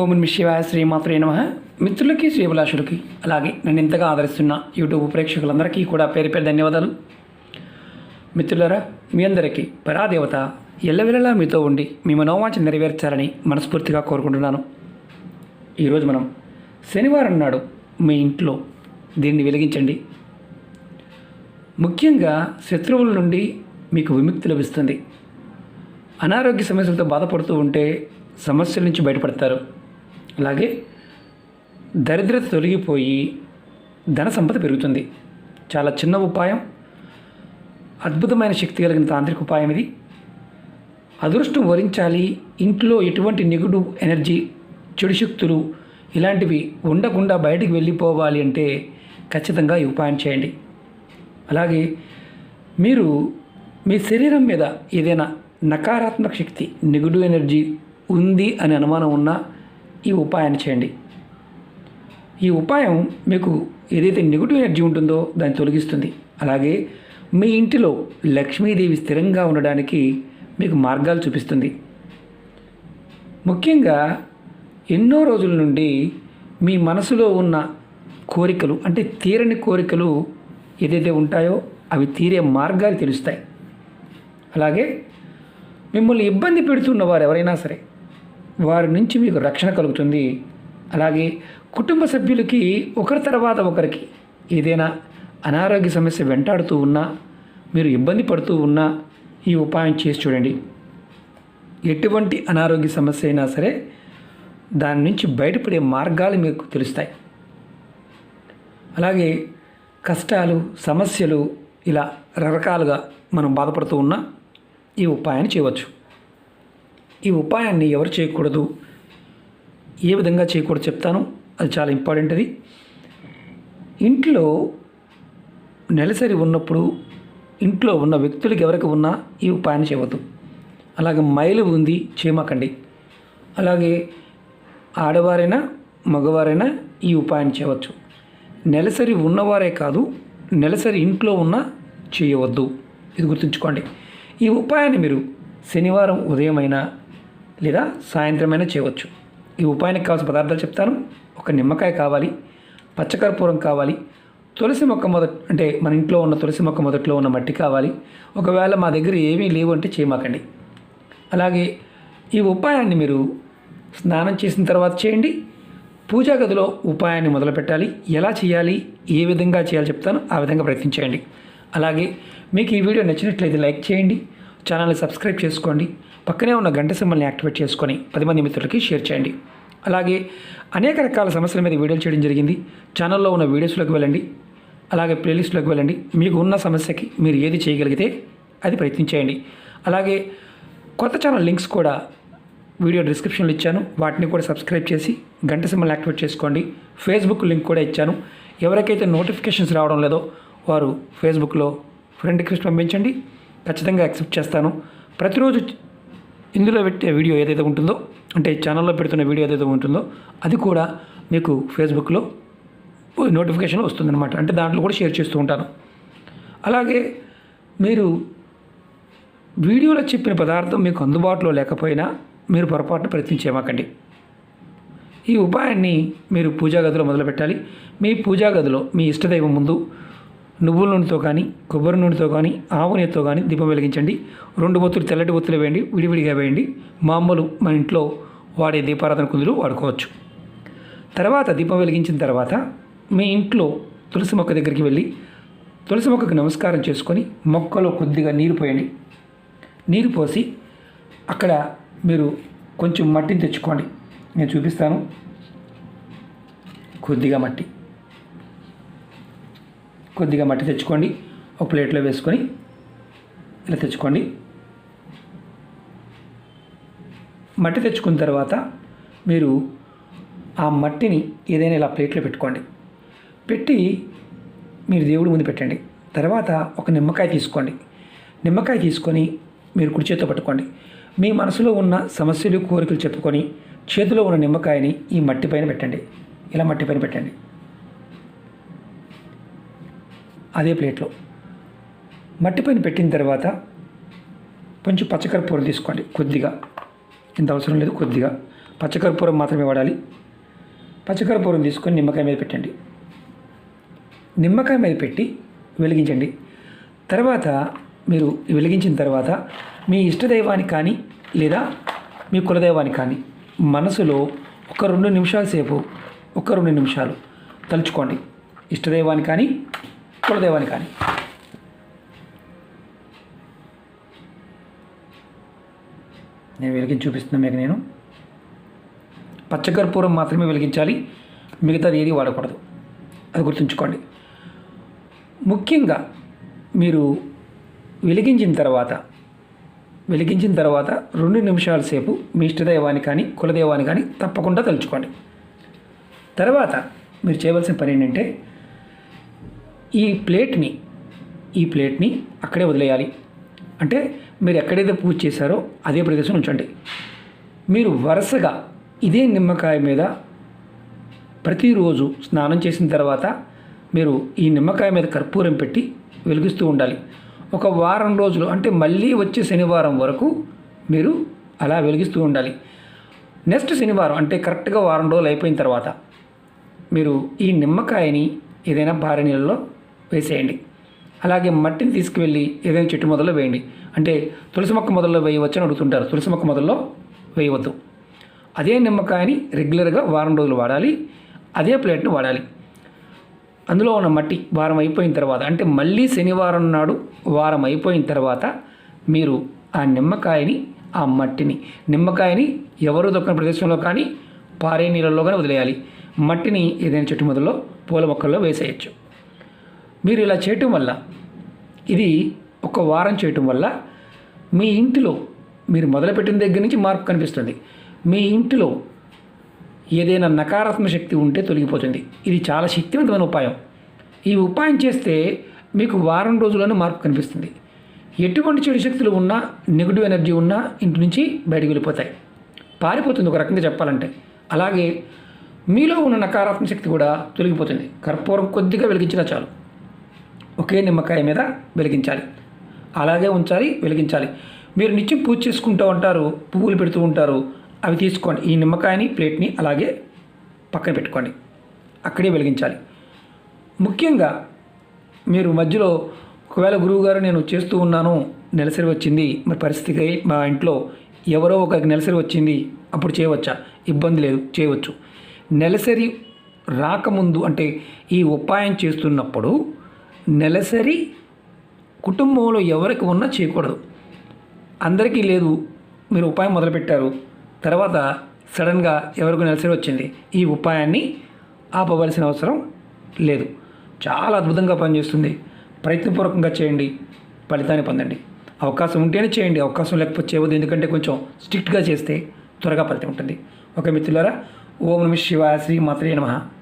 ఓం నమ శివాయ శ్రీమాత్రే నమ. మిత్రులకి శ్రీభిలాషులకి అలాగే నన్ను ఇంతగా ఆదరిస్తున్న యూట్యూబ్ ప్రేక్షకులందరికీ కూడా పేరు పేరు ధన్యవాదాలు. మిత్రులరా మీ అందరికీ పరాదేవత ఎల్లవెల్లలా మీతో ఉండి మీ మనోవాంఛ నెరవేర్చాలని మనస్ఫూర్తిగా కోరుకుంటున్నాను. ఈరోజు మనం శనివారం నాడు మీ ఇంట్లో దీన్ని వెలిగించండి. ముఖ్యంగా శత్రువుల నుండి మీకు విముక్తి లభిస్తుంది. అనారోగ్య సమస్యలతో బాధపడుతూ ఉంటే సమస్యల నుంచి బయటపడతారు. అలాగే దరిద్రత తొలగిపోయి ధన సంపద పెరుగుతుంది. చాలా చిన్న ఉపాయం అద్భుతమైన శక్తి కలిగిన తాంత్రిక ఉపాయం ఇది. అదృష్టం వరించాలి ఇంట్లో ఎటువంటి నిగుడు ఎనర్జీ చెడు శక్తులు ఇలాంటివి ఉండకుండా బయటికి వెళ్ళిపోవాలి అంటే ఖచ్చితంగా ఈ ఉపాయం చేయండి. అలాగే మీరు మీ శరీరం మీద ఏదైనా నకారాత్మక శక్తి నెగిటివ్ ఎనర్జీ ఉంది అని అనుమానం ఉన్నా ఈ ఉపాయాన్ని చేయండి. ఈ ఉపాయం మీకు ఏదైతే నెగిటివ్ ఎనర్జీ ఉంటుందో దాన్ని తొలగిస్తుంది. అలాగే మీ ఇంటిలో లక్ష్మీదేవి స్థిరంగా ఉండడానికి మీకు మార్గాలు చూపిస్తుంది. ముఖ్యంగా ఎన్నో రోజుల నుండి మీ మనసులో ఉన్న కోరికలు అంటే తీరని కోరికలు ఏదైతే ఉంటాయో అవి తీరే మార్గాలు తెలుస్తాయి. అలాగే మిమ్మల్ని ఇబ్బంది పెడుతున్న వారు ఎవరైనా సరే వారి నుంచి మీకు రక్షణ కలుగుతుంది. అలాగే కుటుంబ సభ్యులకి ఒకరి తర్వాత ఒకరికి ఏదైనా అనారోగ్య సమస్య వెంటాడుతూ ఉన్నా మీరు ఇబ్బంది పడుతూ ఉన్నా ఈ ఉపాయం చేసి చూడండి. ఎటువంటి అనారోగ్య సమస్య అయినా సరే దాని నుంచి బయటపడే మార్గాలు మీకు తెలుస్తాయి. అలాగే కష్టాలు సమస్యలు ఇలా రకరకాలుగా మనం బాధపడుతూ ఉన్నా ఈ ఉపాయాన్ని చేయవచ్చు. ఈ ఉపాయాన్ని ఎవరు చేయకూడదు? ఏ విధంగా చేయకూడదు చెప్తాను. అది చాలా ఇంపార్టెంట్ అది ఇంట్లో నెలసరి ఉన్నప్పుడు ఇంట్లో ఉన్న వ్యక్తులకి ఎవరికి ఉన్నా ఈ ఉపాయాన్ని చేయవద్దు. అలాగే మైలు ఉంది చేయమాకండి అలాగే ఆడవారైనా మగవారైనా ఈ ఉపాయం చేయవచ్చు. నెలసరి ఉన్నవారే కాదు నెలసరి ఇంట్లో ఉన్న చేయవద్దు. ఇది గుర్తుంచుకోండి. ఈ ఉపాయాన్ని మీరు శనివారం ఉదయమైనా లేదా సాయంత్రమైనా చేయవచ్చు. ఈ ఉపాయానికి కావాల్సిన పదార్థాలు చెప్తాను. ఒక నిమ్మకాయ కావాలి పచ్చకర్పూరం కావాలి తులసి మొక్క మొదట అంటే మన ఇంట్లో ఉన్న తులసి మొక్క మొదట్లో ఉన్న మట్టి కావాలి. ఒకవేళ మా దగ్గర ఏమీ లేవు అంటే చేయమాకండి. అలాగే ఈ ఉపాయాన్ని మీరు స్నానం చేసిన తర్వాత చేయండి. పూజా గదిలో ఉపాయాన్ని మొదలు పెట్టాలి ఎలా చేయాలి ఏ విధంగా చేయాలి చెప్తాను ఆ విధంగా ప్రయత్నించేయండి అలాగే మీకు ఈ వీడియో నచ్చినట్లయితే లైక్ చేయండి. ఛానల్ని సబ్స్క్రైబ్ చేసుకోండి. పక్కనే ఉన్న గంట సింబల్ని యాక్టివేట్ చేసుకొని పది మంది మిత్రులకి షేర్ చేయండి. అలాగే అనేక రకాల సమస్యల మీద వీడియోలు చేయడం జరిగింది. ఛానల్లో ఉన్న వీడియోస్లోకి వెళ్ళండి. అలాగే ప్లేలిస్ట్లోకి వెళ్ళండి. మీకు ఉన్న సమస్యకి మీరు ఏది చేయగలిగితే అది ప్రయత్నించేయండి అలాగే కొత్త ఛానల్ లింక్స్ కూడా వీడియో డిస్క్రిప్షన్లో ఇచ్చాను. వాటిని కూడా సబ్స్క్రైబ్ చేసి గంట సింబల్ యాక్టివేట్ చేసుకోండి. ఫేస్బుక్ లింక్ కూడా ఇచ్చాను. ఎవరికైతే నోటిఫికేషన్స్ రావడం లేదో వారు ఫేస్బుక్లో ఫ్రెండ్ రిక్వెస్ట్ పంపించండి. ఖచ్చితంగా యాక్సెప్ట్ చేస్తాను. ప్రతిరోజు ఇందులో పెట్టే వీడియో ఏదైతే ఉంటుందో అంటే ఛానల్లో పెడుతున్న వీడియో ఏదైతే ఉంటుందో అది కూడా మీకు ఫేస్బుక్లో నోటిఫికేషన్ వస్తుందన్నమాట. అంటే దాంట్లో కూడా షేర్ చేస్తూ ఉంటాను. అలాగే మీరు వీడియోలో చెప్పిన పదార్థం మీకు అందుబాటులో లేకపోయినా మీరు పొరపాటున ప్రయత్నించేమాకండి ఈ ఉపాయాన్ని మీరు పూజా గదిలో మొదలుపెట్టాలి. మీ పూజా గదిలో మీ ఇష్టదైవం ముందు నువ్వుల నూనెతో కానీ కొబ్బరి నూనెతో కానీ ఆవు నూనెతో కానీ దీపం వెలిగించండి. రెండు ఒత్తులు తెల్లటి ఒత్తులు వేయండి విడివిడిగా వేయండి. మామూలు మన ఇంట్లో వాడే దీపారాధన కుందులు వాడుకోవచ్చు. తర్వాత దీపం వెలిగించిన తర్వాత మీ ఇంట్లో తులసి మొక్క దగ్గరికి వెళ్ళి తులసి మొక్కకు నమస్కారం చేసుకొని మొక్కలో కొద్దిగా నీరు పోయండి. నీరు పోసి అక్కడ మీరు కొంచెం మట్టిని తెచ్చుకోండి. నేను చూపిస్తాను. కొద్దిగా మట్టి. కొద్దిగా మట్టి తెచ్చుకోండి. ఒక ప్లేట్లో వేసుకొని ఇలా తెచ్చుకోండి. మట్టి తెచ్చుకున్న తర్వాత మీరు ఆ మట్టిని ఏదైనా ఇలా ప్లేట్లో పెట్టుకోండి. పెట్టి మీరు దేవుడి ముందు పెట్టండి. తర్వాత ఒక నిమ్మకాయ తీసుకోండి. నిమ్మకాయ తీసుకొని మీరు కుడి చేతితో పట్టుకోండి. మీ మనసులో ఉన్న సమస్యలు కోరికలు చెప్పుకొని చేతిలో ఉన్న నిమ్మకాయని ఈ మట్టి పైన పెట్టండి. ఇలా మట్టి పైన పెట్టండి. అదే ప్లేట్లో. మట్టి పైన పెట్టిన తర్వాత కొంచెం పచ్చకర్పూరం తీసుకోండి కొద్దిగా. ఇంత అవసరం లేదు కొద్దిగా. పచ్చకర్పూరం మాత్రమే వాడాలి. పచ్చకర్పూరం తీసుకొని నిమ్మకాయ మీద పెట్టండి. నిమ్మకాయ మీద పెట్టి వెలిగించండి. తర్వాత మీరు వెలిగించిన తర్వాత మీ ఇష్టదైవానికి కానీ లేదా మీ కులదైవానికి కానీ మనసులో ఒక రెండు నిమిషాల సేపు ఒక రెండు నిమిషాలు తలుచుకోండి. ఇష్టదైవాన్ని కానీ కులదైవాన్ని కానీ. నేను వెలిగించి చూపిస్తున్నా మీకు నేను. పచ్చకర్పూరం మాత్రమే వెలిగించాలి. మిగతాది ఏది వాడకూడదు. అది గుర్తుంచుకోండి. ముఖ్యంగా మీరు వెలిగించిన తర్వాత వెలిగించిన తర్వాత రెండు నిమిషాల సేపు మీ ఇష్టదైవాన్ని కానీ కులదైవాన్ని కానీ తప్పకుండా తలుచుకోండి. తర్వాత మీరు చేయవలసిన పని ఏంటంటే ఈ ప్లేట్ని ఈ ప్లేట్ని అక్కడే వదిలేయాలి. అంటే మీరు ఎక్కడైతే పూజ చేశారో అదే ప్రదేశం ఉంచండి. మీరు వరుసగా ఇదే నిమ్మకాయ మీద ప్రతిరోజు స్నానం చేసిన తర్వాత మీరు ఈ నిమ్మకాయ మీద కర్పూరం పెట్టి వెలిగిస్తూ ఉండాలి. ఒక వారం రోజులు అంటే మళ్ళీ వచ్చే శనివారం వరకు మీరు అలా వెలిగిస్తూ ఉండాలి. నెక్స్ట్ శనివారం అంటే కరెక్ట్గా వారం రోజులు అయిపోయిన తర్వాత మీరు ఈ నిమ్మకాయని ఏదైనా భారీ నీళ్ళలో వేసేయండి. అలాగే మట్టిని తీసుకువెళ్ళి ఏదైనా చెట్టు మొదల్లో వేయండి. అంటే తులసి మొక్క మొదల్లో వేయవచ్చని అడుగుతుంటారు. తులసి మొక్క మొదల్లో వేయవద్దు. అదే నిమ్మకాయని రెగ్యులర్గా వారం రోజులు వాడాలి. అదే ప్లేట్ని వాడాలి. అందులో ఉన్న మట్టి వారం అయిపోయిన తర్వాత అంటే మళ్ళీ శనివారం నాడు వారం అయిపోయిన తర్వాత మీరు ఆ నిమ్మకాయని ఆ మట్టిని నిమ్మకాయని ఎవరు దొక్కని ప్రదేశంలో కానీ పారే నీళ్ళల్లో కానీ వదిలేయాలి. మట్టిని ఏదైనా చెట్టు మొదల్లో పూల మొక్కల్లో వేసేయచ్చు. మీరు ఇలా చేయటం వల్ల ఇది ఒక వారం చేయటం వల్ల మీ ఇంటిలో మీరు మొదలుపెట్టిన దగ్గర నుంచి మార్పు కనిపిస్తుంది. మీ ఇంటిలో ఏదైనా నకారాత్మక శక్తి ఉంటే తొలగిపోతుంది. ఇది చాలా శక్తివంతమైన ఉపాయం. ఈ ఉపాయం చేస్తే మీకు వారం రోజుల్లోనే మార్పు కనిపిస్తుంది. ఎటువంటి చెడు శక్తులు ఉన్నా నెగిటివ్ ఎనర్జీ ఉన్నా ఇంటి నుంచి బయటకు వెళ్ళిపోతాయి. పారిపోతుంది ఒక రకంగా చెప్పాలంటే. అలాగే మీలో ఉన్న నకారాత్మక శక్తి కూడా తొలగిపోతుంది. కర్పూరం కొద్దిగా వెలిగించినా చాలు. ఒకే నిమ్మకాయ మీద వెలిగించాలి. అలాగే ఉంచాలి వెలిగించాలి. మీరు నిత్యం పూజ చేసుకుంటూ ఉంటారు పువ్వులు పెడుతూ ఉంటారు అవి తీసుకోండి. ఈ నిమ్మకాయని ప్లేట్ని అలాగే పక్కన పెట్టుకోండి. అక్కడే వెలిగించాలి. ముఖ్యంగా మీరు మధ్యలో ఒకవేళ గురువుగారు నేను చేస్తూ ఉన్నాను నెలసరి వచ్చింది మరి పరిస్థితికి మా ఇంట్లో ఎవరో ఒకరికి నెలసరి వచ్చింది అప్పుడు చేయవచ్చా? ఇబ్బంది లేదు చేయవచ్చు. నెలసరి రాకముందు అంటే ఈ ఉపాయం చేస్తున్నప్పుడు నెలసరి కుటుంబంలో ఎవరికి ఉన్నా చేయకూడదు. అందరికీ లేదు మీరు ఉపాయం మొదలుపెట్టారు. తర్వాత సడన్గా ఎవరికి నెలసరి వచ్చింది ఈ ఉపాయాన్ని ఆపవలసిన అవసరం లేదు. చాలా అద్భుతంగా పనిచేస్తుంది. ప్రయత్నపూర్వకంగా చేయండి ఫలితాన్ని పొందండి. అవకాశం ఉంటేనే చేయండి అవకాశం లేకపోతే చేయవద్దు. ఎందుకంటే కొంచెం స్ట్రిక్ట్గా చేస్తే త్వరగా ఫలితం ఉంటుంది. ఒక మిత్రులారా ఓం నమ శివాయ శ్రీ మాత్రే నమః.